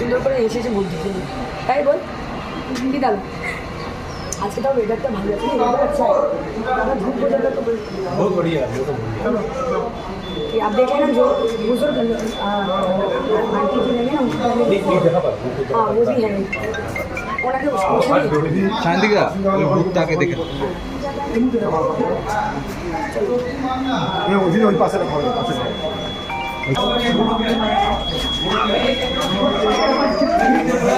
সুন্দর করে এসে এসে ভোট দিতে তাই বল কি দাদা আজকে তাও ওয়েদারটা ভালো আছে weather अच्छा है ज़्यादा धूप हो जाता तो बहुत बढ़िया है बहुत बढ़िया कि आप देखें ना जो बुजुर्ग आ, आंटी जी रहेंगे ना उनसे पहले एक एक जगह पर हाँ वो भी है ওনাকে ওখানে শান্তিকা ওই ভূতটাকে দেখে ওই ওই পাশে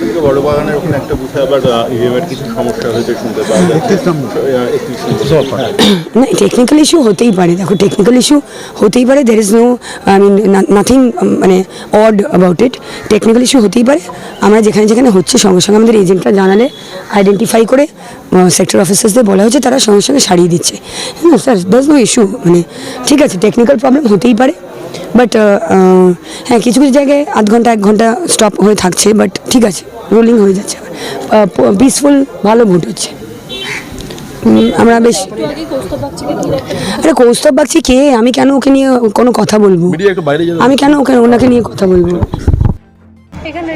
থেকে বড় বাগানের ওখানে একটা বুথে আবার ইভিএমের কিছু সমস্যা হয়েছে শুনতে পাওয়া না টেকনিক্যাল ইস্যু হতেই পারে। দেখো টেকনিক্যাল ইস্যু হতেই পারে। There is no I mean nothing মানে odd about it technical issue হতেই পারে। আমরা যেখানে যেখানে হচ্ছে সঙ্গে সঙ্গে আমাদের এজেন্টরা জানালে আইডেন্টিফাই করে সেক্টর অফিসার্সদের বলা হয়েছে তারা সঙ্গে সঙ্গে সারিয়ে দিচ্ছে। হ্যাঁ স্যার দ্যাজ নো ইস্যু মানে ঠিক আছে টেকনিক্যাল প্রবলেম হতেই পারে। বাট হ্যাঁ কিছু কিছু জায়গায় আধ ঘণ্টা এক ঘণ্টা স্টপ হয়ে থাকছে বাট ঠিক আছে রোলিং হয়ে যাচ্ছে। পিসফুল ভালো ভোট হচ্ছে। আমরা বেশ আরে কৌস্তব বাগচি কে? আমি কেন ওকে নিয়ে কোনো কথা বলব? আমি কেন ওকে ওনাকে নিয়ে কথা বলব? এখানে